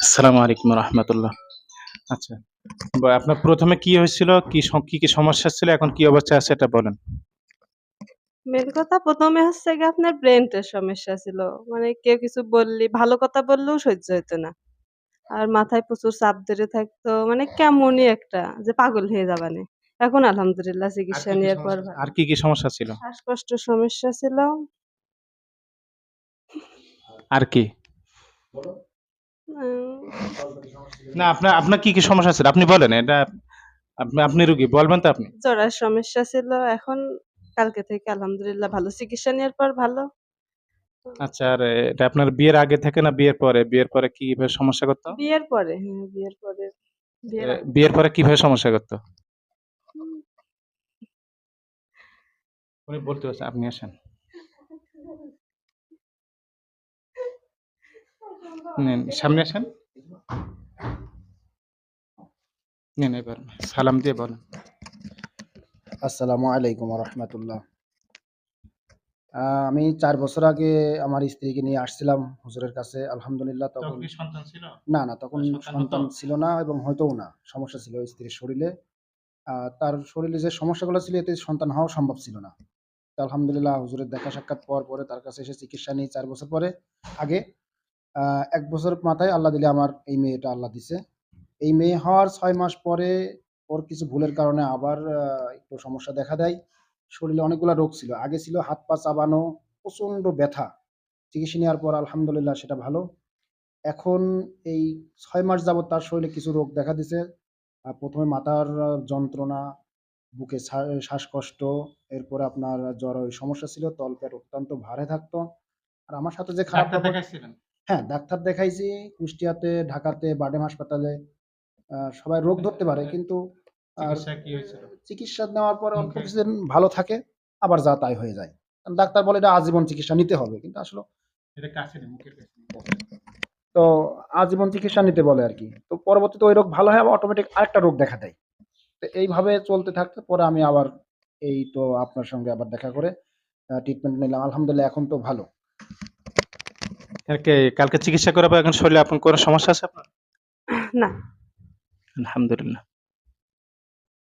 আসসালামু আলাইকুম রহমতুল্লাহ। আচ্ছা আপনার প্রথমে কি হয়েছিল? কি কি কি সমস্যা ছিল? এখন কি অবস্থা আছে এটা বলেন। মেন কথা প্রথমে হচ্ছে গিয়ে আপনার ব্রেনটার সমস্যা ছিল। মানে কেউ কিছু বললি ভালো কথা বললেও সহ্য হতো না। আর মাথায় প্রচুর চাপ ধরে থাকতো। মানে কেমনই একটা যে পাগল হয়ে যাবানে এখন আলহামদুলিল্লাহ চিকিৎসা কি কি নেওয়ার পর আর কি কি সমস্যা ছিল? শ্বাসকষ্টের সমস্যা ছিল। আর কি? না আপনার আপনার কি কি সমস্যা ছিল? আপনি বলেন এটা আপনি আপনি রুগী বলবেন তো আপনি। জ্বরের সমস্যা ছিল এখন কালকে থেকে আলহামদুলিল্লাহ ভালো চিকিৎসা নেওয়ার পর ভালো। আচ্ছা আর এটা আপনার বিয়ের আগে থেকে না বিয়ের পরে? বিয়ের পরে কি কীভাবে সমস্যা করতো? বিয়ের পরে হ্যাঁ বিয়ের পরে বিয়ের পরে কীভাবে সমস্যা করতো? উনি বলতে আপনি আসেন। নেন সামনে আসেন। নেন এবার সালাম দিয়ে বলেন। আসসালামু আলাইকুম রহমতুল্লাহ আমি চার বছর আগে আমার স্ত্রীকে নিয়ে আসছিলাম হুজুরের কাছে আলহামদুলিল্লাহ তখন না না তখন সন্তান ছিল না এবং হয়তোও না সমস্যা ছিল স্ত্রীর শরীরে। আহ, তার শরীরে যে সমস্যাগুলো ছিল এতে সন্তান হওয়া সম্ভব ছিল না। আলহামদুলিল্লাহ হুজুরের দেখা সাক্ষাৎ পর পরে তার কাছে এসে চিকিৎসা নিয়ে চার বছর পরে আগে এক বছর মাথায় আল্লাহ দিলে আমার এই মেয়েটা আল্লাহ দিছে। এই মেয়ে হওয়ার ছয় মাস পরে ওর কিছু ভুলের কারণে আবার একটু সমস্যা দেখা দেয়। শরীরে অনেকগুলো রোগ ছিল। আগে ছিল হাত পা চাবানো প্রচণ্ড ব্যথা। চিকিৎসা নেওয়ার পর আলহামদুলিল্লাহ সেটা ভালো। এখন এই ছয় মাস যাবত তার শরীরে কিছু রোগ দেখা দিছে। প্রথমে মাথার যন্ত্রণা বুকে শ্বাসকষ্ট এরপরে আপনার জ্বর ওই সমস্যা ছিল। তলপেট অত্যন্ত ভারে থাকতো। আর আমার সাথে যে খারাপ হ্যাঁ ডাক্তার দেখাইছি কুষ্টিয়াতে ঢাকাতে বাডেম হাসপাতালে। আহ, সবাই রোগ ধরতে পারে কিন্তু আর চিকিৎসা কি হয়েছিল? চিকিৎসা নেওয়ার পর অল্প কিছুদিন ভালো থাকে আবার যা তাই হয়ে যায়। কারণ ডাক্তার বলে এটা আজীবন চিকিৎসা নিতে হবে কিন্তু আসলে এটা কাছে নেই, মুখের কাছে তো আজীবন চিকিৎসা নিতে বলে আর কি। তো পরবর্তীতে ওই রোগ ভালো হয় আবার অটোমেটিক আরেকটা রোগ দেখা দেয়। তো এইভাবে চলতে থাকতে পরে আমি আবার এই তো আপনার সঙ্গে আবার দেখা করে ট্রিটমেন্ট নিলাম। আলহামদুলিল্লাহ এখন তো ভালো। কালকে কালকে চিকিৎসা পর এখন শরীরে আপনার কোনো সমস্যা আছে আপনার? না। আলহামদুলিল্লাহ।